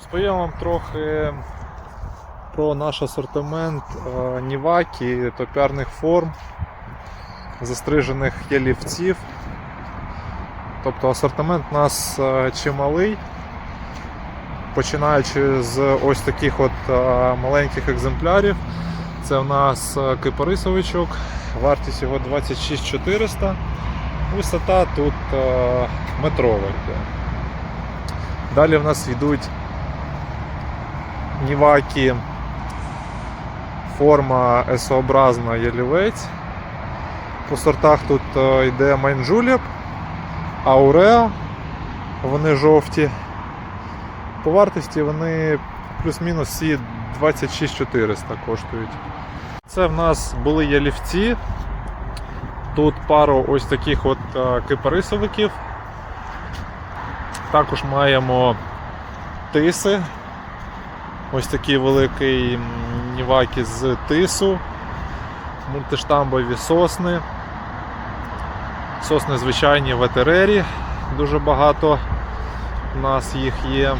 Розповім вам трохи про наш асортимент е, ніваки, топярних форм, застрижених ялівців. Тобто асортимент у нас е, чималий, починаючи з ось таких от е, маленьких екземплярів. Це в нас кипарисовичок, вартість його 26 400, висота тут метрова. Далі в нас йдуть Нівакі форма S-образна ялівець. По сортах тут е, йде Майнджуліп, Ауреа, вони жовті. По вартості вони плюс-мінус всі 26 400 коштують. Це в нас були ялівці. Тут пару ось таких от е, кипарисовиків. Також маємо тиси. Ось такий великий ніваки з тису, мультиштамбові сосни. Сосни звичайні в етерері, дуже багато у нас їх є.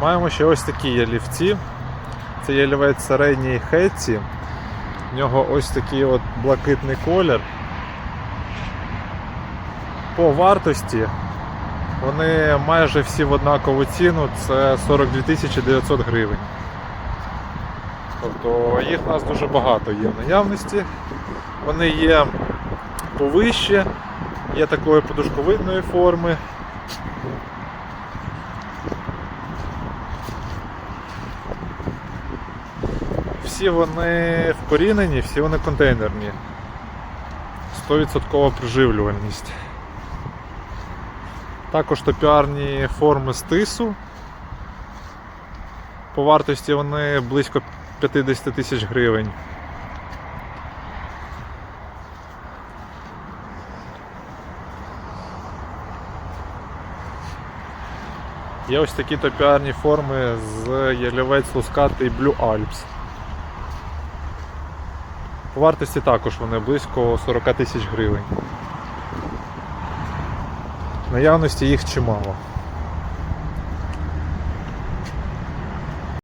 Маємо ще ось такі ялівці. Це ялівець середній хетці. В нього ось такий от блакитний колір. По вартості вони майже всі в однакову ціну, це 42 900 гривень. Тобто їх у нас дуже багато є в наявності. Вони є повище, є такої подушковидної форми. Всі вони вкорінені, всі вони контейнерні. 100% приживлювальність. Також топіарні форми з тису. По вартості вони близько 50 тисяч гривень. Є ось такі топіарні форми з ялівець лускатий Blue Alps. По вартості також вони близько 40 тисяч гривень. Наявності їх чимало.